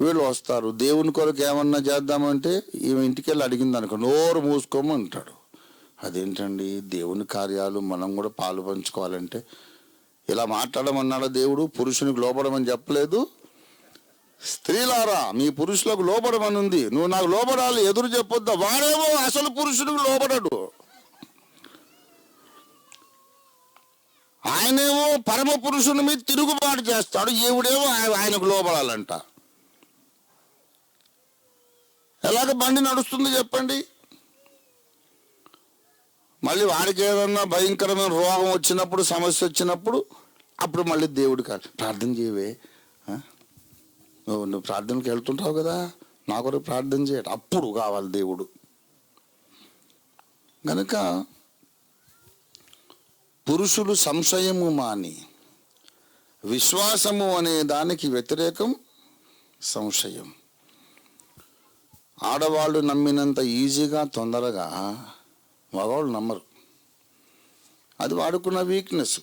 వీళ్ళు వస్తారు. దేవుని కొరకు ఏమన్నా చేద్దామంటే ఈమె ఇంటికి వెళ్ళి అడిగింది అనుకో నోరు మూసుకోమంటాడు అదేంటండి? దేవుని కార్యాలు మనం కూడా పాలు పంచుకోవాలంటే ఇలా మాట్లాడమన్నాడు దేవుడు? పురుషునికి లోపడమని చెప్పలేదు. స్త్రీలారా మీ పురుషులకు లోబడమని ఉంది. నువ్వు నాకు లోబడాలి ఎదురు చెప్పొద్దా. వాడేమో అసలు పురుషునికి లోబడడు. ఆయనేమో పరమ పురుషుని మీద తిరుగుబాటు చేస్తాడు. ఈవిడేమో ఆయనకు లోబడాలంట. ఎలాగ బండి నడుస్తుంది చెప్పండి? మళ్ళీ వాడికి ఏదన్నా భయంకరమైన రోగం వచ్చినప్పుడు సమస్య వచ్చినప్పుడు అప్పుడు మళ్ళీ దేవుడు కాదు ప్రార్థన చేయవే. నువ్వు ప్రార్థనకి వెళ్తుంటావు కదా. నా కొరకు ప్రార్థన చేయట అప్పుడు కావాలి దేవుడు. కనుక పురుషులు సంశయము మాని విశ్వాసము అనే దానికి వ్యతిరేకం సంశయం. ఆడవాళ్ళు నమ్మినంత ఈజీగా తొందరగా మగవాళ్ళు నమ్మరు. అది వాడుకున్న వీక్నెస్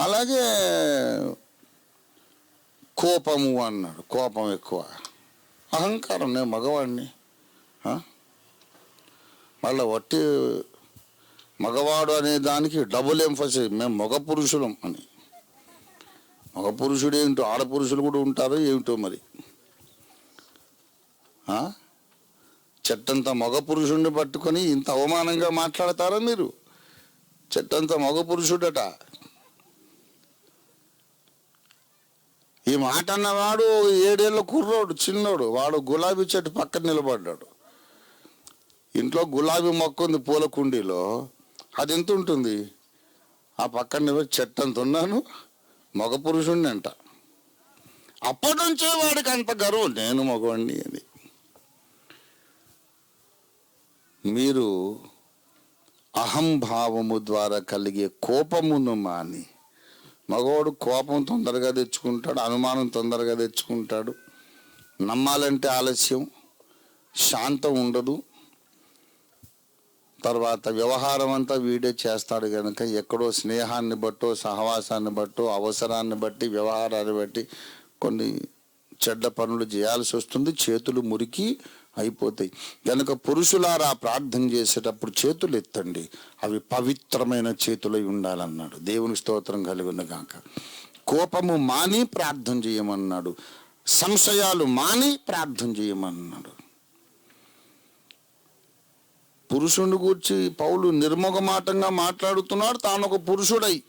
అలాగే కోపము అన్నాడు. కోపం ఎక్కువ. అహంకారం నేను మగవాడిని. మళ్ళీ వట్టి మగవాడు అనే దానికి డబుల్ ఎంఫసిస్ మేము మగ పురుషులం అని. మగ పురుషుడు ఏంటో ఆడపురుషులు కూడా ఉంటారో ఏమిటో మరి. చెట్టంత మగ పురుషుడిని పట్టుకొని ఇంత అవమానంగా మాట్లాడతారా మీరు? చెట్టంత మగ పురుషుడట. ఈ మాట అన్నవాడు ఏడేళ్ళ కుర్రోడు చిన్నోడు. వాడు గులాబీ చెట్టు పక్కన నిలబడ్డాడు. ఇంట్లో గులాబీ మొక్క ఉంది పూల కుండీలో. అది ఎంత ఉంటుంది? ఆ పక్కన నిలబడి చెట్టు అంత ఉన్నాను మగ పురుషుణ్ణి అంట. అప్పటి నుంచే వాడికి అంత గర్వం నేను మగవాణ్ణి అని. మీరు అహంభావము ద్వారా కలిగే కోపమును మాని మగవాడు కోపం తొందరగా తెచ్చుకుంటాడు అనుమానం తొందరగా తెచ్చుకుంటాడు. నమ్మాలంటే ఆలస్యం శాంతం ఉండదు. తర్వాత వ్యవహారం అంతా వీడే చేస్తాడు కనుక ఎక్కడో స్నేహాన్ని బట్టో సహవాసాన్ని బట్టో అవసరాన్ని బట్టి వ్యవహారాన్ని బట్టి కొన్ని చెడ్డ పనులు చేయాల్సి వస్తుంది. చేతులు మురికి అయిపోతాయి. కనుక పురుషులారా ప్రార్థన చేసేటప్పుడు చేతులు ఎత్తండి. అవి పవిత్రమైన చేతులై ఉండాలన్నాడు. దేవుని స్తోత్రం కలిగిన కోపము మాని ప్రార్థన చేయమన్నాడు. సంశయాలు మాని ప్రార్థన చేయమన్నాడు. పురుషుని గూర్చి పౌలు నిర్మోగమాటంగా మాట్లాడుతున్నాడు. తాను ఒక పురుషుడై.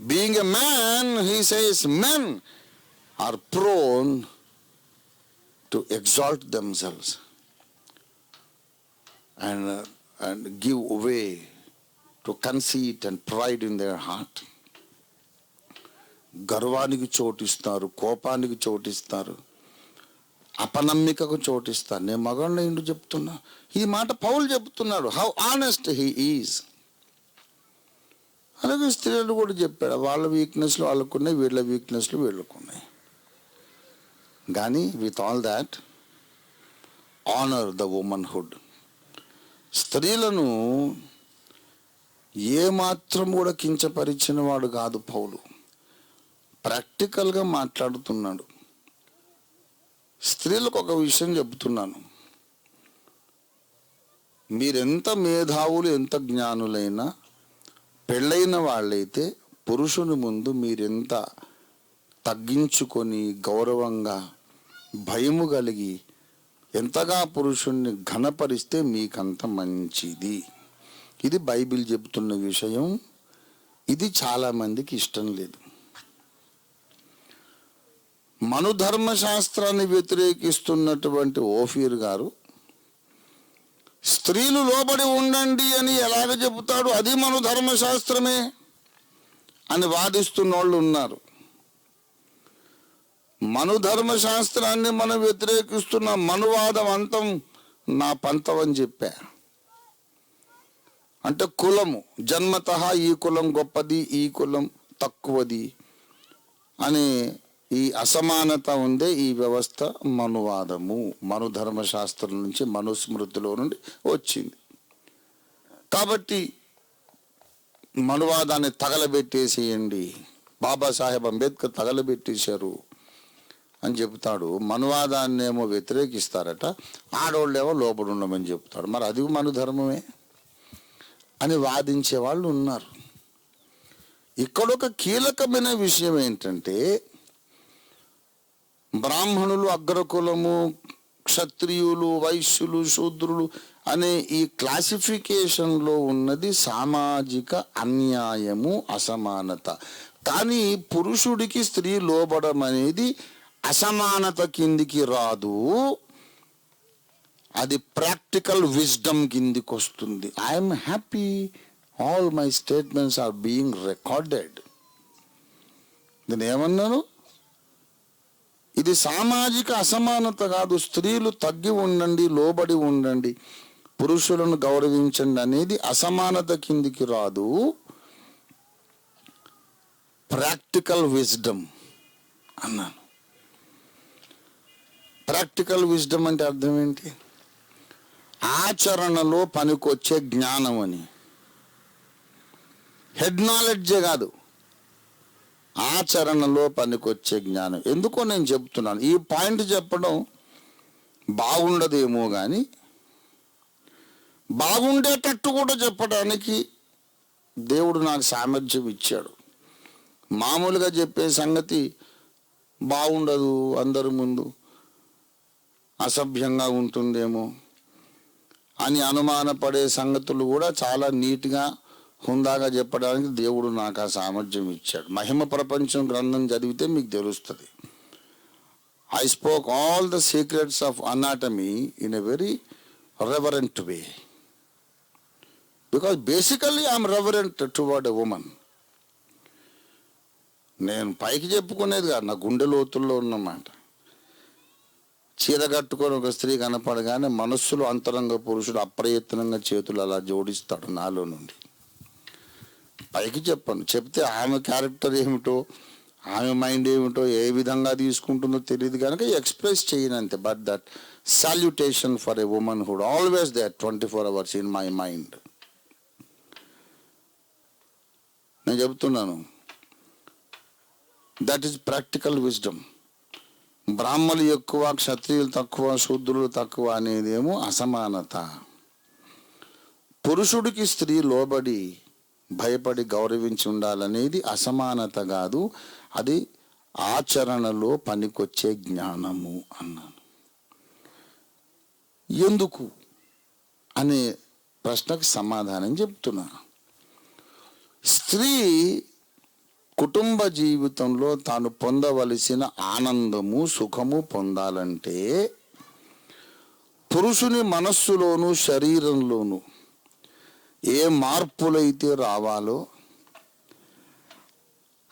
Being a man he says men are prone to exalt themselves and and give away to conceit and pride in their heart గర్వానికి చోటిస్తారు కోపానికి చోటిస్తారు అపనమ్మికకు చోటిస్తారు. నేను మగవాళ్ళ ఇండు చెప్తున్నా? ఈ మాట పౌలు చెప్తున్నాడు. హౌ ఆనెస్ట్ హీ ఈజ్ అలాగే స్త్రీలు కూడా చెప్పాడు వాళ్ళ వీక్నెస్లు వాళ్ళకున్నాయి వీళ్ళ వీక్నెస్లు వీళ్ళకున్నాయి. కానీ with all that honour the womanhood స్త్రీలను ఏమాత్రం కూడా కించపరిచిన వాడు కాదు పౌలు. ప్రాక్టికల్గా మాట్లాడుతున్నాడు. స్త్రీలకు ఒక విషయం చెబుతున్నాను. మీరెంత మేధావులు ఎంత జ్ఞానులైనా పెళ్ళైన వాళ్ళైతే పురుషుని ముందు మీరెంత తగ్గించుకొని గౌరవంగా భయము కలిగి ఎంతగా పురుషుణ్ణి ఘనపరిస్తే మీకంత మంచిది. ఇది బైబిల్ చెబుతున్న విషయం. ఇది చాలామందికి ఇష్టం లేదు. మనుధర్మశాస్త్రాన్ని వ్యతిరేకిస్తున్నటువంటి ఓఫీర్ గారు స్త్రీలు లోబడి ఉండండి అని ఎలాగ చెబుతాడు? అది మన ధర్మశాస్త్రమే అని వాదిస్తున్న వాళ్ళు ఉన్నారు. మను ధర్మశాస్త్రాన్ని మనం వ్యతిరేకిస్తున్న మనువాదం అంతం నా పంతం అని చెప్పా. అంటే కులము జన్మత ఈ కులం గొప్పది ఈ కులం తక్కువది అని ఈ అసమానత ఉందే ఈ వ్యవస్థ మనువాదము. మను ధర్మశాస్త్రం నుంచి మనుస్మృతిలో నుండి వచ్చింది. కాబట్టి మనువాదాన్ని తగలబెట్టేసేయండి. బాబాసాహెబ్ అంబేద్కర్ తగలబెట్టేశారు. అని చెప్తాడు. మనువాదాన్ని ఏమో వ్యతిరేకిస్తారట. ఆడోళ్ళేమో లోపల ఉండమని చెప్తాడు. మరి అది మన ధర్మమే? అని వాదించే వాళ్ళు ఉన్నారు. ఇక్కడ ఒక కీలకమైన విషయం ఏంటంటే బ్రాహ్మణులు అగ్రకులము క్షత్రియులు వైశ్యులు శూద్రులు అనే ఈ క్లాసిఫికేషన్లో ఉన్నది సామాజిక అన్యాయము అసమానత. కానీ పురుషుడికి స్త్రీ లోబడమనేది అసమానత కిందికి రాదు. అది ప్రాక్టికల్ విజ్డమ్ కిందికి వస్తుంది I'm happy. All my statements are being recorded. నేను ఏమన్నాను? ఇది సామాజిక అసమానత కాదు. స్త్రీలు తగ్గి ఉండండి లోబడి ఉండండి. పురుషులను గౌరవించండి అనేది అసమానత కిందికి రాదు. ప్రాక్టికల్ విజ్డమ్ అన్నాను. ప్రాక్టికల్ విజ్డమ్ అంటే అర్థం ఏంటి? ఆచరణలో పనికొచ్చే జ్ఞానం అని. హెడ్ నాలెడ్జే కాదు. ఆచరణలో పనికొచ్చే జ్ఞానం. ఎందుకో నేను చెప్తున్నాను. ఈ పాయింట్ చెప్పడం బాగుండదేమో కానీ బాగుండేటట్టు కూడా చెప్పడానికి దేవుడు నాకు సామర్థ్యం ఇచ్చాడు. మామూలుగా చెప్పే సంగతి బాగుండదు అందరి ముందు. అసభ్యంగా ఉంటుందేమో అని అనుమానపడే సంగతులు కూడా చాలా నీట్గా హుందాగా చెప్పడానికి దేవుడు నాకు ఆ సామర్థ్యం ఇచ్చాడు. మహిమ ప్రపంచం గ్రంథం చదివితే మీకు తెలుస్తుంది. I spoke all the secrets of anatomy in a very reverent way because basically I'm reverent toward a women నేను పైకి చెప్పుకునేది కాదు నా గుండె లోతుల్లో ఉన్నమాట. చీర కట్టుకొని ఒక స్త్రీ కనపడగానే మనస్సులో అంతరంగ పురుషుడు అప్రయత్నంగా చేతులు అలా జోడిస్తాడు నాలో నుండి. పైకి చెప్పను. చెప్తే ఆమె క్యారెక్టర్ ఏమిటో ఆమె మైండ్ ఏమిటో ఏ విధంగా తీసుకుంటుందో తెలియదు కనుక ఎక్స్ప్రెస్ చేయను అంతే. But that salutation for a womanhood always that twenty four hours in my mind నేను చెప్తున్నాను. దట్ ఈస్ ప్రాక్టికల్ విజ్డమ్ బ్రాహ్మలు ఎక్కువ క్షత్రియులు తక్కువ శూద్రులు తక్కువ అనేదేమో అసమానత. పురుషుడికి స్త్రీ లోబడి భయపడి గౌరవించి ఉండాలనేది అసమానత కాదు. అది ఆచరణలో పనికొచ్చే జ్ఞానము అన్నాను. ఎందుకు? అనే ప్రశ్నకు సమాధానం చెప్తున్నా. స్త్రీ కుటుంబ జీవితంలో తాను పొందవలసిన ఆనందము సుఖము పొందాలంటే పురుషుని మనస్సులోను శరీరంలోను ఏ మార్పులైతే రావాలో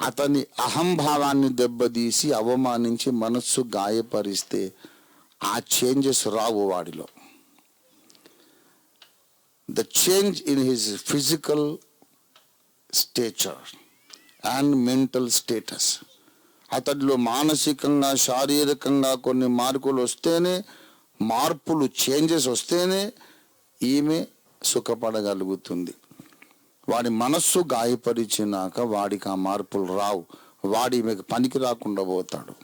అతని అహంభావాన్ని దెబ్బతీసి అవమానించి మనస్సు గాయపరిస్తే ఆ చేంజెస్ రావు వాడిలో. The change in his physical stature. And mental status అతడిలో మానసికంగా శారీరకంగా కొన్ని మార్పులు వస్తేనే మార్పులు చేంజెస్ వస్తేనే ఈమె సుఖపడగలుగుతుంది. వాడి మనస్సు గాయపరిచినాక వాడికి ఆ మార్పులు రావు. వాడి ఈమెకు పనికి రాకుండా పోతాడు.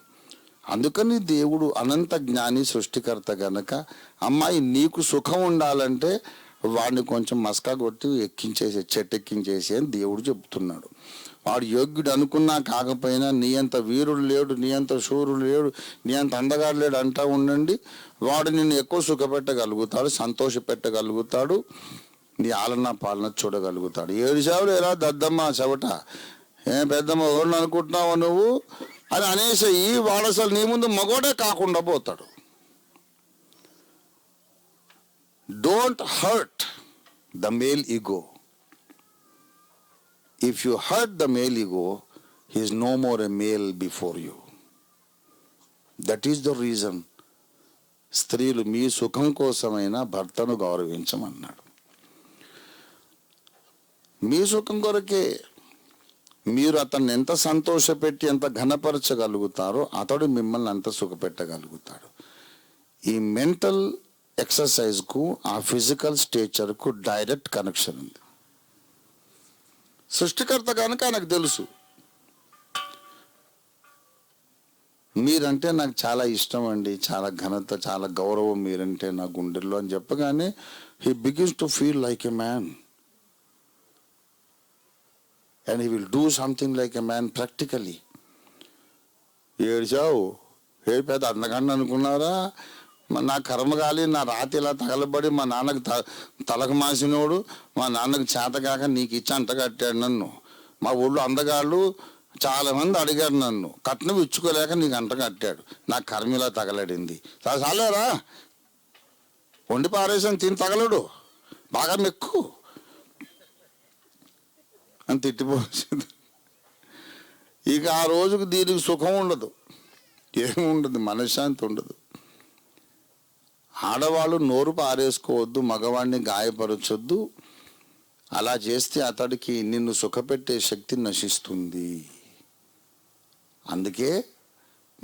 అందుకని దేవుడు అనంత జ్ఞాని సృష్టికర్త గనక అమ్మాయి నీకు సుఖం ఉండాలంటే వాడిని కొంచెం మస్కా కొట్టి ఎక్కించేసే చెట్టు ఎక్కించేసి అని దేవుడు చెప్తున్నాడు. వాడు యోగ్యుడు అనుకున్నా కాకపోయినా నీ అంత వీరుడు లేడు నీ అంత శూరుడు లేడు నీ అంత అందగాడు లేడు అంటా ఉండండి. వాడు నిన్ను ఎక్కువ సుఖపెట్టగలుగుతాడు సంతోష పెట్టగలుగుతాడు నీ ఆలన పాలన చూడగలుగుతాడు. ఏడు చావులు ఎలా దద్దమ్మ చెవట? ఏం పెద్దమ్మ ఎవరిని అనుకుంటున్నావు నువ్వు? అని అనేసి వాడు అసలు నీ ముందు మగోడే కాకుండా పోతాడు. Don't hurt the male ego if you hurt the male ego he's no more a male before you that is the reason స్త్రీలు మీ సుఖం కోసమైనా భర్తను గౌరవించమన్నాడు. మీ సుఖం కొరకే మీరు అతన్ని ఎంత సంతోషపెట్టి ఎంత ఘనపరచగలుగుతారో అతడు మిమ్మల్ని అంత సుఖపెట్టగలుగుతాడు. ఈ మెంటల్ ఎక్సర్సైజ్కు ఆ ఫిజికల్ స్టేచర్కు డైరెక్ట్ కనెక్షన్ ఉంది. సృష్టికర్త కనుక ఆయనకు తెలుసు. మీరంటే నాకు చాలా ఇష్టం అండి చాలా ఘనత చాలా గౌరవం మీరంటే నా గుండెల్లో అని చెప్పగానే he begins to feel like a man and he will do something like a man practically ఏడ్చావు? ఏ పెద్ద అందకండి అనుకున్నారా? నా కర్మగాలి నా రాతి ఇలా తగలబడి మా నాన్నకు త తలకు మాసినోడు మా నాన్నకు చేతకాక నీకు ఇచ్చి అంట కట్టాడు నన్ను. మా ఊళ్ళో అందగాళ్ళు చాలామంది అడిగాడు అడిగారు నన్ను. కట్నం ఇచ్చుకోలేక నీకు అంట కట్టాడు. నా కర్మ ఇలా తగలడింది. చాలేరా వండి పారేసాను తిని తగలడు. బాగా మెక్కు. అని తిట్టిపోసింది. ఇక ఆ రోజుకు దీనికి సుఖం ఉండదు. ఏముండదు మనశ్శాంతి ఉండదు. ఆడవాళ్ళు నోరు పారేసుకోవద్దు మగవాడిని గాయపరచొద్దు. అలా చేస్తే అతడికి నిన్ను సుఖపెట్టే శక్తి నశిస్తుంది. అందుకే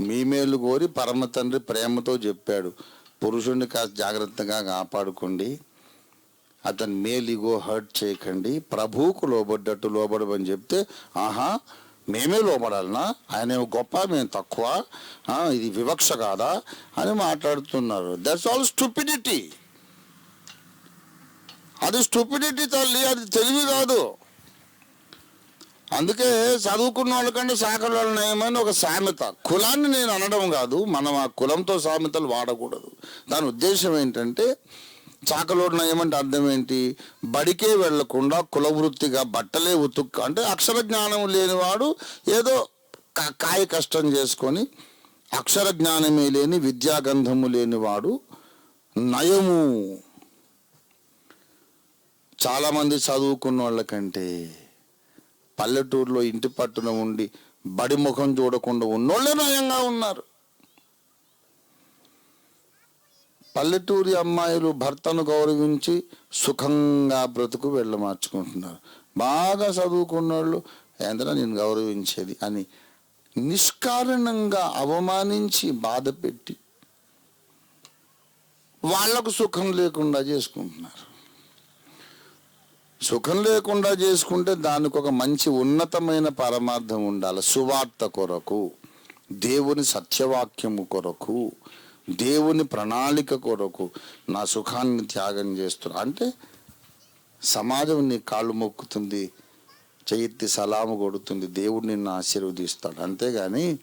మీ మేలు కోరి పరమ తండ్రి ప్రేమతో చెప్పాడు. పురుషుణ్ణి కాస్త జాగ్రత్తగా కాపాడుకోండి. అతని మేలిగో హర్ట్ చేయకండి. ప్రభువుకు లోబడ్డట్టు లోబడమని చెప్తే ఆహా మేమే లోబడాలనా? ఆయన గొప్ప మేము తక్కువ ఇది వివక్ష కాదా? అని మాట్లాడుతున్నారు. దట్స్ ఆల్ స్టూపిడిటీ అది స్టూపిడిటీ తల్లి అది తెలివి కాదు. అందుకే చదువుకున్న వాళ్ళకంటే శాఖల వాళ్ళని ఒక సామెత. కులాన్ని నేను అనడం కాదు మనం ఆ కులంతో సామెతలు వాడకూడదు. దాని ఉద్దేశం ఏంటంటే చాకలోడు నయమంటే అర్థం ఏంటి బడికే వెళ్ళకుండా కులవృత్తిగా బట్టలే ఉతుక్క అంటే అక్షర జ్ఞానం లేనివాడు ఏదో కాయ కష్టం చేసుకొని అక్షర జ్ఞానమే లేని విద్యాగంధము లేనివాడు నయము. చాలామంది చదువుకున్న వాళ్ళకంటే పల్లెటూరులో ఇంటి పట్టున ఉండి బడి ముఖం చూడకుండా ఉన్నోళ్ళే నయంగా ఉన్నారు. పల్లెటూరి అమ్మాయిలు భర్తను గౌరవించి సుఖంగా బ్రతుకు వెళ్ళ మార్చుకుంటున్నారు. బాగా చదువుకున్న వాళ్ళు ఏంటన్నా నేను గౌరవించేది? అని నిష్కారణంగా అవమానించి బాధ పెట్టి వాళ్ళకు సుఖం లేకుండా చేసుకుంటున్నారు. సుఖం లేకుండా చేసుకుంటే దానికి ఒక మంచి ఉన్నతమైన పరమార్థం ఉండాలి. సువార్త కొరకు దేవుని సత్యవాక్యము కొరకు. దేవుని ప్రణాళిక కొరకు నా సుఖాన్ని త్యాగం చేస్తున్నా. అంటే సమాజం నీ కాళ్ళు మొక్కుతుంది చెయ్యెత్తి సలాము కొడుతుంది దేవుడు నిన్ను ఆశీర్వదిస్తాడు. అంతేగాని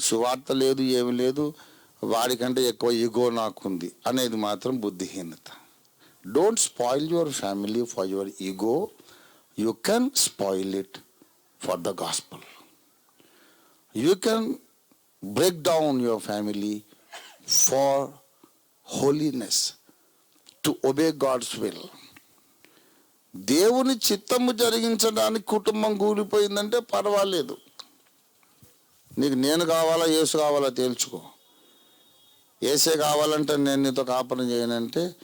సువార్త లేదు ఏమి లేదు వాడికంటే ఎక్కువ ఈగో నాకుంది అనేది మాత్రం బుద్ధిహీనత. Don't spoil your family for your ego you can spoil it for the gospel you can break down your family for holiness to obey God's will దేవుని చిత్తము జరిగించడానికి కుటుంబం కూలిపోయిందంటే పర్వాలేదు. నీకు నేను కావాలా యేసు కావాలా తేల్చుకో. ఏసే కావాలంటే నేను నీతో కాపురం చేయనంటే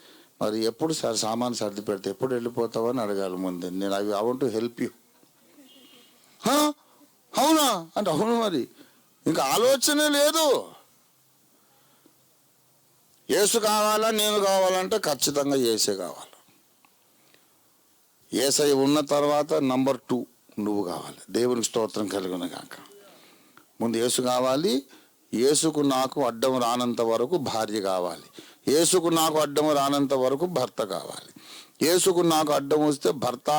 మరి ఎప్పుడు సార్ సామాన్ సర్ది పెడితే ఎప్పుడు వెళ్ళిపోతావు అని అడగాలి ముందు. నేను అవి I want to help you అవునా? అంటే అవును మరి. ఇంకా ఆలోచనే లేదు. ఏసు కావాలా నేను కావాలంటే ఖచ్చితంగా ఏసే కావాలి. ఏసై ఉన్న తర్వాత నంబర్ టూ నువ్వు కావాలి. దేవునికి స్తోత్రం కలుగున కాక ముందు యేసు కావాలి. యేసుకు నాకు అడ్డం రానంత వరకు భార్య కావాలి. యేసుకు నాకు అడ్డం రానంత వరకు భర్త కావాలి. యేసుకు నాకు అడ్డం వస్తే భర్త